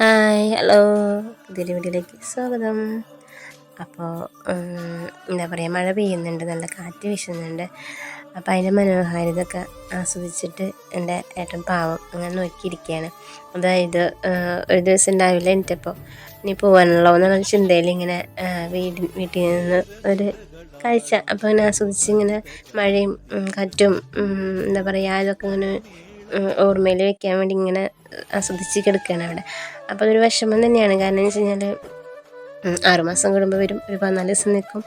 Hi hello പുതിയൊരു വീഡിയോയിലേക്ക് സ്വാഗതം. അപ്പോൾ എന്താ പറയുക മഴ പെയ്യുന്നുണ്ട് നല്ല കാറ്റ് വീശുന്നുണ്ട്. അപ്പോൾ അതിന്റെ മനോഹാരിതൊക്കെ ആസ്വദിച്ചിട്ട് എന്റെ ഏട്ടൻ പാവം അങ്ങനെ നോക്കിയിരിക്കുകയാണ്. അതായത് ഒരു ദിവസം ഉണ്ടാവില്ല എനിക്കപ്പോൾ ഇനി പോകാനുള്ളോ എന്നുള്ള ചിന്തയിൽ ഇങ്ങനെ വീട് വീട്ടിൽ നിന്ന് ഒരു കാഴ്ച അപ്പോൾ അങ്ങനെ ആസ്വദിച്ച് ഇങ്ങനെ മഴയും കാറ്റും എന്താ പറയുക അതൊക്കെ ഇങ്ങനെ ഓർമ്മയിൽ വെക്കാൻ വേണ്ടി ഇങ്ങനെ ആസ്വദിച്ച് കിടക്കുകയാണ് അവിടെ. അപ്പോൾ അതൊരു വിഷമം തന്നെയാണ്. കാരണം എന്ന് വെച്ച് കഴിഞ്ഞാൽ ആറുമാസം കൂടുമ്പോൾ വരും ഒരു പതിനാല് ദിവസം നിൽക്കും.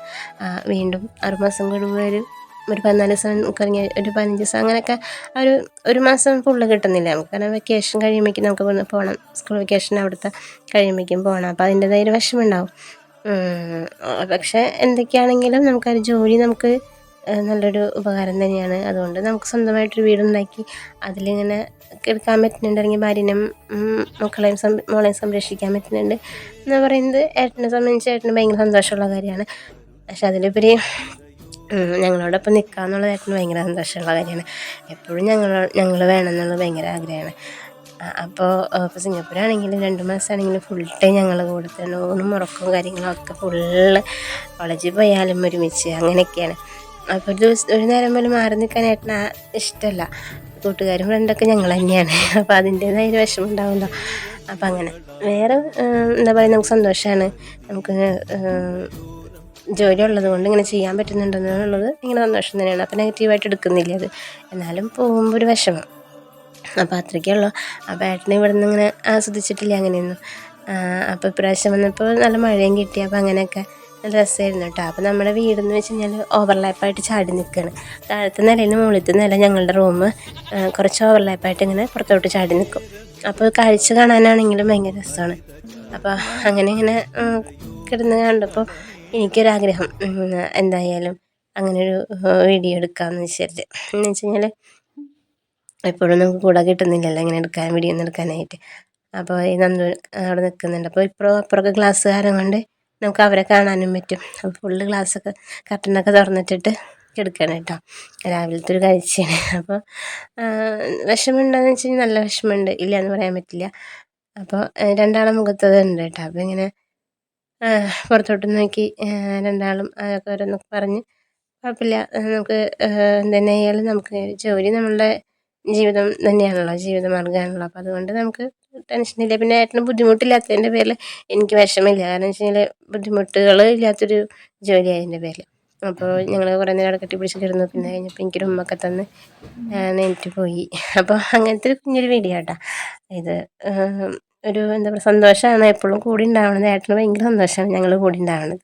വീണ്ടും ആറുമാസം കൂടുമ്പോൾ വരും ഒരു പതിനാല് ദിവസം കഴിഞ്ഞ് ഒരു പതിനഞ്ച് ദിവസം അങ്ങനെയൊക്കെ ഒരു ഒരു മാസം ഫുള്ള് കിട്ടുന്നില്ല. നമുക്ക് കാരണം വെക്കേഷൻ കഴിയുമ്പോഴേക്കും നമുക്ക് പോകണം സ്കൂൾ വെക്കേഷൻ അവിടുത്തെ കഴിയുമ്പോഴേക്കും പോകണം അപ്പോൾ അതിന്റെതായ ഒരു വിഷമമുണ്ടാവും പക്ഷേ എന്തൊക്കെയാണെങ്കിലും നമുക്കൊരു ജോലി നമുക്ക് നല്ലൊരു ഉപകാരം തന്നെയാണ്. അതുകൊണ്ട് നമുക്ക് സ്വന്തമായിട്ടൊരു വീടുണ്ടാക്കി അതിലിങ്ങനെ കിടക്കാൻ പറ്റുന്നുണ്ട്. അല്ലെങ്കിൽ ഭാര്യനെയും മക്കളെയും മോളെയും സംരക്ഷിക്കാൻ പറ്റുന്നുണ്ട്. എന്ന് പറയുന്നത് ഏട്ടനെ സംബന്ധിച്ച് ഏട്ടന് ഭയങ്കര സന്തോഷമുള്ള കാര്യമാണ്. പക്ഷെ അതിലുപരി ഞങ്ങളോടൊപ്പം നിൽക്കുക എന്നുള്ളത് ഏട്ടന് ഭയങ്കര സന്തോഷമുള്ള കാര്യമാണ്. എപ്പോഴും ഞങ്ങൾ ഞങ്ങൾ വേണം എന്നുള്ളത് ഭയങ്കര ആഗ്രഹമാണ്. അപ്പോൾ ഇപ്പോൾ സിംഗപ്പൂരാണെങ്കിലും രണ്ട് മാസമാണെങ്കിലും ഫുൾ ടൈം ഞങ്ങൾ കൂടെ തന്നെ ഊണും ഉറക്കവും കാര്യങ്ങളൊക്കെ ഫുള്ള് കോളേജിൽ പോയാലും ഒരുമിച്ച് അങ്ങനെയൊക്കെയാണ്. അപ്പോൾ ഒരു ദിവസം ഒരു നേരം പോലും മാറി നിൽക്കാൻ ഏട്ടന് ഇഷ്ടമല്ല കൂട്ടുകാരും ഫ്രണ്ടൊക്കെ ഞങ്ങൾ തന്നെയാണ്. അപ്പോൾ അതിന്റേതായ ഒരു വിഷമം ഉണ്ടാവുമല്ലോ. അപ്പം അങ്ങനെ. വേറെ എന്താ പറയുക നമുക്ക് സന്തോഷമാണ് നമുക്ക് ജോലി ഉള്ളത് കൊണ്ട് ഇങ്ങനെ ചെയ്യാൻ പറ്റുന്നുണ്ടെന്നുള്ളത് ഇങ്ങനെ സന്തോഷം തന്നെയാണ്. അപ്പോൾ നെഗറ്റീവായിട്ട് എടുക്കുന്നില്ല അത്. എന്നാലും പോകുമ്പോൾ ഒരു വിഷമം. അപ്പോൾ അത്രയ്ക്കുള്ളൂ അപ്പോൾ ഏട്ടനെ ഇവിടെ നിന്ന് ഇങ്ങനെ ആസ്വദിച്ചിട്ടില്ല അങ്ങനെയൊന്നും. അപ്പോൾ ഇപ്രാവശ്യം വന്നപ്പോൾ നല്ല മഴയും കിട്ടി. അപ്പോൾ അങ്ങനെയൊക്കെ നല്ല രസമായിരുന്നു കേട്ടോ. അപ്പോൾ നമ്മുടെ വീടെന്ന് വെച്ച് കഴിഞ്ഞാൽ ഓവർലാപ്പായിട്ട് ചാടി നിൽക്കുകയാണ് താഴത്തെ നിലയിൽ മുകളിലത്തെ നില ഞങ്ങളുടെ റൂം കുറച്ച് ഓവർലാപ്പായിട്ട് ഇങ്ങനെ പുറത്തോട്ട് ചാടി നിൽക്കും അപ്പോൾ കാഴ്ച കാണാനാണെങ്കിലും ഭയങ്കര രസമാണ് അപ്പോൾ അങ്ങനെ ഇങ്ങനെ കിടന്ന് കണ്ടപ്പോൾ എനിക്കൊരാഗ്രഹം. എന്തായാലും അങ്ങനെ ഒരു വീഡിയോ എടുക്കാമെന്ന് വെച്ചിട്ട് എന്ന് വെച്ച് കഴിഞ്ഞാൽ എപ്പോഴും നമുക്ക് കൂടെ കിട്ടുന്നില്ലല്ലോ ഇങ്ങനെ എടുക്കാൻ വീഡിയോ ഒന്നും എടുക്കാനായിട്ട്. അപ്പോൾ ഈ നന്ദു അവിടെ നിൽക്കുന്നുണ്ട് അപ്പോൾ ഇപ്പുറം അപ്പുറമൊക്കെ ഗ്ലാസ്സുകാരം കൊണ്ട് നമുക്ക് അവരെ കാണാനും പറ്റും. അപ്പോൾ ഫുള്ള് ഗ്ലാസ്സൊക്കെ കർട്ടനൊക്കെ തുറന്നിട്ടിട്ട് കിടക്കണം കേട്ടോ. രാവിലത്തെ ഒരു കാഴ്ചയാണ്. അപ്പോൾ വിഷമമുണ്ടോയെന്ന് വെച്ച് കഴിഞ്ഞാൽ നല്ല വിഷമമുണ്ട്. ഇല്ല എന്ന് പറയാൻ പറ്റില്ല. അപ്പോൾ രണ്ടാളും മുഖത്തത് ഉണ്ട് കേട്ടോ. അപ്പോൾ ഇങ്ങനെ പുറത്തോട്ട് നോക്കി രണ്ടാളും അതൊക്കെ ഓരോന്നൊക്കെ പറഞ്ഞ് കുഴപ്പമില്ല. നമുക്ക് എന്തുതന്നെയായാലും നമുക്ക് ജോലി നമ്മളുടെ ജീവിതം തന്നെയാണല്ലോ ജീവിതമാർഗമാണല്ലോ. അപ്പോൾ അതുകൊണ്ട് നമുക്ക് ടെൻഷനില്ല പിന്നെ ഏട്ടന് ബുദ്ധിമുട്ടില്ലാത്തതിന്റെ പേരിൽ എനിക്ക് വിഷമമില്ല. കാരണം വെച്ച് കഴിഞ്ഞാൽ ബുദ്ധിമുട്ടുകൾ ഇല്ലാത്തൊരു ജോലിയായതിന്റെ പേരിൽ അപ്പോൾ ഞങ്ങൾ കുറേ നേരം അവിടെ കെട്ടിപ്പിടിച്ച് കിടന്നു. പിന്നെ കഴിഞ്ഞപ്പോൾ എനിക്കൊരു ഉമ്മൊക്കെ തന്ന് നെയ്റ്റ് പോയി. അപ്പോൾ അങ്ങനത്തെ ഒരു കുഞ്ഞൊരു വീഡിയോ കേട്ടോ ഇത് ഒരു എന്താ പറയുക സന്തോഷമാണ് എപ്പോഴും കൂടി ഉണ്ടാവണത്. ഏട്ടന് ഭയങ്കര സന്തോഷമാണ് ഞങ്ങൾ കൂടി ഉണ്ടാവണത്.